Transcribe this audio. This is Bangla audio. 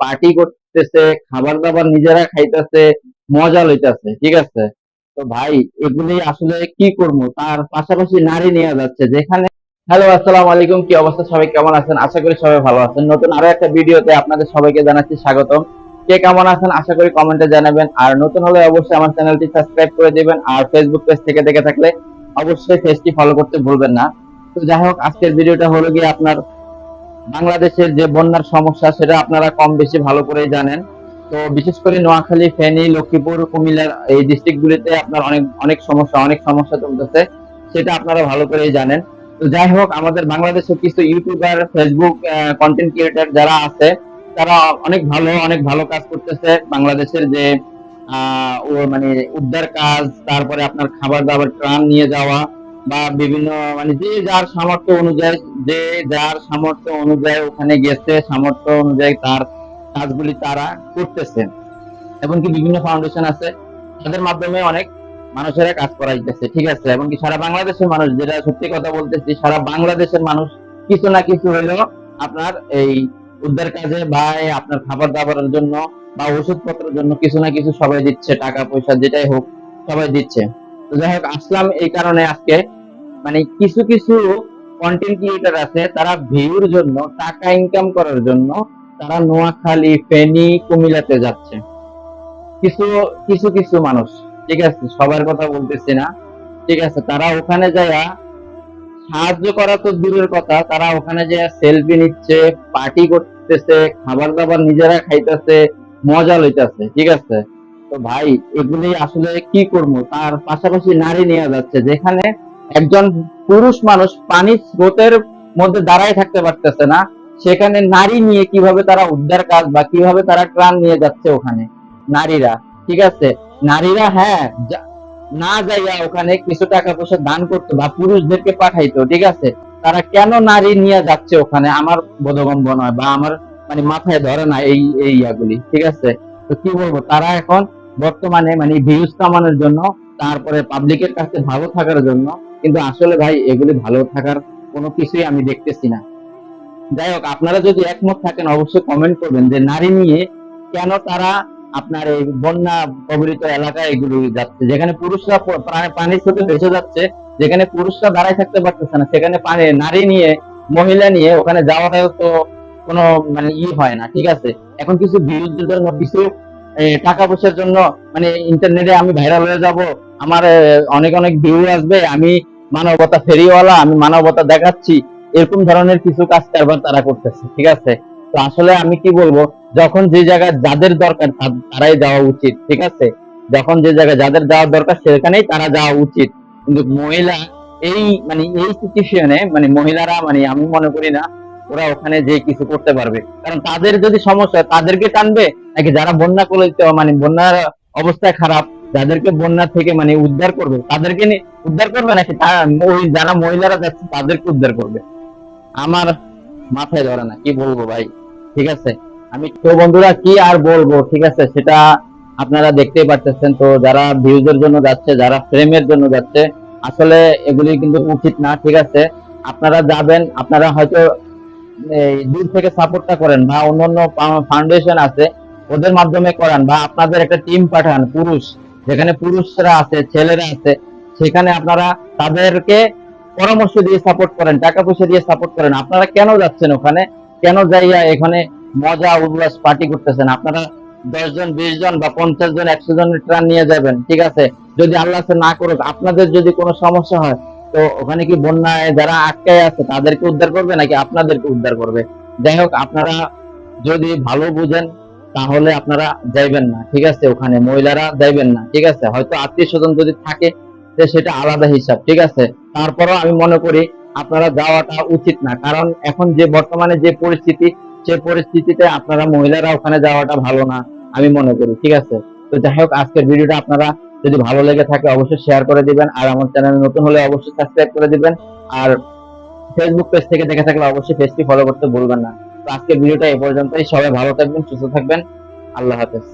পার্টি করতেছে খাবার দাবার নিজেরা খাইতেছে, মজা লইতেছে, ঠিক আছে? তো ভাই, এগুলি আসলে কি করব? তার পাশাপাশি নারী নিয়ে যাচ্ছে, যেখানে হ্যালো আসসালামু আলাইকুম, কি অবস্থা? সবাই কেমন আছেন? আশা করি সবাই ভালো আছেন। নতুন আরও একটা ভিডিওতে আপনাদের সবাইকে জানাচ্ছি স্বাগতম। কে কেমন আছেন? আশা করি কমেন্টে জানাবেন। আর নতুন হলে অবশ্যই আমার চ্যানেলটি সাবস্ক্রাইব করে দিবেন। আর ফেসবুক পেজ থেকে দেখে থাকলে অবশ্যই পেজটি ফলো করতে ভুলবেন না। তো যাই হোক, আজকের ভিডিওটা হলো গিয়ে আপনার বাংলাদেশের যে বন্যার সমস্যা, সেটা আপনারা কম বেশি ভালো করে জানেন। তো বিশেষ করে নোয়াখালী, ফেনী, লক্ষ্মীপুর, কুমিল্লার এই ডিস্ট্রিক্ট গুলিতে আপনার অনেক অনেক সমস্যা অনেক সমস্যা চলতেছে। সেটা আপনারা ভালো করেই জানেন। তো যাই হোক, আমাদের বাংলাদেশের কিছু ইউটিউবার ফেসবুক কন্টেন্ট ক্রিয়েটর যারা আছে, তারা অনেক ভালো অনেক ভালো কাজ করতেছে বাংলাদেশের যে মানে উদ্ধার কাজ, তারপরে আপনার খাবার দাবার ত্রাণ নিয়ে যাওয়া বা বিভিন্ন মানে যে যার সামর্থ্য অনুযায়ী, যে যার সামর্থ্য অনুযায়ী ওখানে গেছে, সামর্থ্য অনুযায়ী তার কাজগুলি তারা করতেছে। এমনকি বিভিন্ন ফাউন্ডেশন আছে, তাদের মাধ্যমে অনেক মানুষেরা কাজ করাইতেছে, ঠিক আছে? এবং কি সারা বাংলাদেশের মানুষ, যেটা সত্যি কথা বলতেছি, সারা বাংলাদেশের মানুষ কিছু না কিছু হলেও আপনার এই উদ্ধার কাজে বা আপনার খাবার দাবারের জন্য বা ওষুধপত্রের জন্য কিছু না কিছু সবাই দিচ্ছে টাকা পয়সা যেটাই হোক, সবাই দিচ্ছে। তো যাই হোক, আসলাম এই কারণে আজকে। মানে কিছু কিছু কন্টেন্ট ক্রিয়েটর আছে, তারা ভিউর জন্য, টাকা ইনকাম করার জন্য, তারা নোয়াখালী, ফেনী, কুমিল্লাতে যাচ্ছে। কিছু কিছু কিছু মানুষ, ঠিক আছে, সবার কথা বলতেছি না, ঠিক আছে, তারা ওখানে যায় সাহায্য করা তো দূরের কথা, তারা ওখানে যে সেলফি নিচ্ছে পার্টি করতেছে খাবার দাবার নিজেরা খাইতেছে, মজা লইতেছে, ঠিক আছে। তো ভাই এগুলি আসলে কি করব? তার পাশাপাশি নারী নিয়ে যাচ্ছে, যেখানে একজন পুরুষ মানুষ পানির স্রোতের মধ্যে দাঁড়ায় থাকতে পারতেছে না, সেখানে নারী নিয়ে কীভাবে তারা উদ্ধার কাজ বা কীভাবে তারা ত্রাণ নিয়ে যাচ্ছে ওখানে? নারীরা, ঠিক আছে? নারীরা হ্যাঁ না যাইয়া ওখানে কিছু টাকা পয়সা দান করতো বা পুরুষদেরকে পাঠাইতো, ঠিক আছে? তারা কেন নারী নিয়ে যাচ্ছে ওখানে? আমার বোধগম্য নয় বা আমার মানে মাথায় ধরে না এই এই ইয়াগুলি, ঠিক আছে? তো কি বলব? তারা এখন বর্তমানে মানে ভিউজ কামানোর জন্য তারপরে পাবলিকের কাছে ভালো থাকার জন্য, কিন্তু আসলে ভাই এগুলি ভালো থাকার কোনো কিছুই আমি দেখতেছি না। যাই হোক, আপনারা যদি একমত থাকেন, অবশ্যই কমেন্ট করবেন যে নারী নিয়ে কেন তারা আপনার এই বন্যা কবলিত এলাকায় এগুলো যাচ্ছে? যেখানে পুরুষরা পানির সাথে ভেসে যাচ্ছে, যেখানে পুরুষরা দাঁড়ায় থাকতে পারতেছে না, সেখানে পানি, নারী নিয়ে, মহিলা নিয়ে ওখানে যাওয়াটাও তো কোনো মানে ই হয় না, ঠিক আছে? এখন কিছু ভিউজের জন্য কিছু টাকা পয়সার জন্য মানে ইন্টারনেটে আমি ভাইরাল হয়ে যাব, আমার অনেক অনেক ভিউ আসবে, আমি মানবতা ফেরিওয়ালা, আমি মানবতা দেখাচ্ছি, এরকম ধরনের কিছু কাজ কারবার তারা করতেছে, ঠিক আছে? তো আসলে আমি কি বলব, যখন যে জায়গায় যাদের দরকার তারাই যাওয়া উচিত, ঠিক আছে? যখন যে জায়গায় যাদের যাওয়ার দরকার, সেখানেই তারা যাওয়া উচিত। কিন্তু মহিলা, এই মানে এই সিচুয়েশনে মানে মহিলারা মানে আমি মনে করি না ওরা ওখানে যে কিছু করতে পারবে। কারণ তাদের যদি সমস্যা তাদেরকে টানবে? নাকি যারা বন্যা কবলিত মানে বন্যার অবস্থায় খারাপ, যাদেরকে বন্যা থেকে মানে উদ্ধার করবে, তাদেরকে উদ্ধার করবে? নাকি যারা মহিলারা যাচ্ছে, তাদেরকে উদ্ধার করবে? আমার মাথায় ধরে না, কি বলব ভাই? ঠিক আছে? আমি তো বন্ধুরা, কি আর বলব? ঠিক আছে? সেটা আপনারা দেখতেই পারতেছেন তো, যারা ভিউজের জন্য যাচ্ছে, যারা ফ্রেমের জন্য যাচ্ছে, আসলে এগুলি কিন্তু উচিত না, ঠিক আছে? আপনারা যাবেন, আপনারা হয়তো দূর থেকে সাপোর্টটা করেন বা অন্যান্য ফাউন্ডেশন আছে, ওদের মাধ্যমে করান বা আপনাদের একটা টিম পাঠান, পুরুষ, যেখানে পুরুষরা আছে, ছেলেরা আছে, সেখানে আপনারা তাদেরকে পরামর্শ দিয়ে সাপোর্ট করেন টাকা পয়সা দিয়ে সাপোর্ট করেন। আপনারা কেন যাচ্ছেন ওখানে? কেন যাইয়া এখানে মজা, উল্লাস পার্টি করতেছেন? আপনারা দশ জন বিশ জন বা পঞ্চাশ জন একশো জনের ট্রান নিয়ে যাবেন, ঠিক আছে? যদি আল্লাহ না করুক, আপনাদের যদি কোনো সমস্যা হয় তো ওখানে কি বন্যায় যারা আটকায় আছে, তাদেরকে উদ্ধার করবে নাকি আপনাদেরকে উদ্ধার করবে? যাই হোক, আপনারা যদি ভালো বুঝেন, তাহলে আপনারা যাইবেন না, ঠিক আছে? ওখানে মহিলারা যাইবেন না, ঠিক আছে? হয়তো আত্মীয় স্বজন যদি থাকে সেটা আলাদা হিসাব, ঠিক আছে? তারপরও আমি মনে করি, আপনারা যাওয়াটা উচিত না, কারণ এখন যে বর্তমানে যে পরিস্থিতি, সে পরিস্থিতিতে আপনারা মহিলারা ওখানে যাওয়াটা ভালো না, আমি মনে করি, ঠিক আছে? তো যাই হোক, আজকের ভিডিওটা আপনারা যদি ভালো লেগে থাকে অবশ্যই শেয়ার করে দিবেন, আর আমার চ্যানেল নতুন হলে অবশ্যই সাবস্ক্রাইব করে দিবেন, আর ফেসবুক পেজ থেকে দেখে থাকলে অবশ্যই পেজটি ফলো করতে ভুলবেন না। তো আজকের ভিডিওটা এই পর্যন্তই, সবাই ভালো থাকবেন, সুস্থ থাকবেন, আল্লাহ হাফেজ।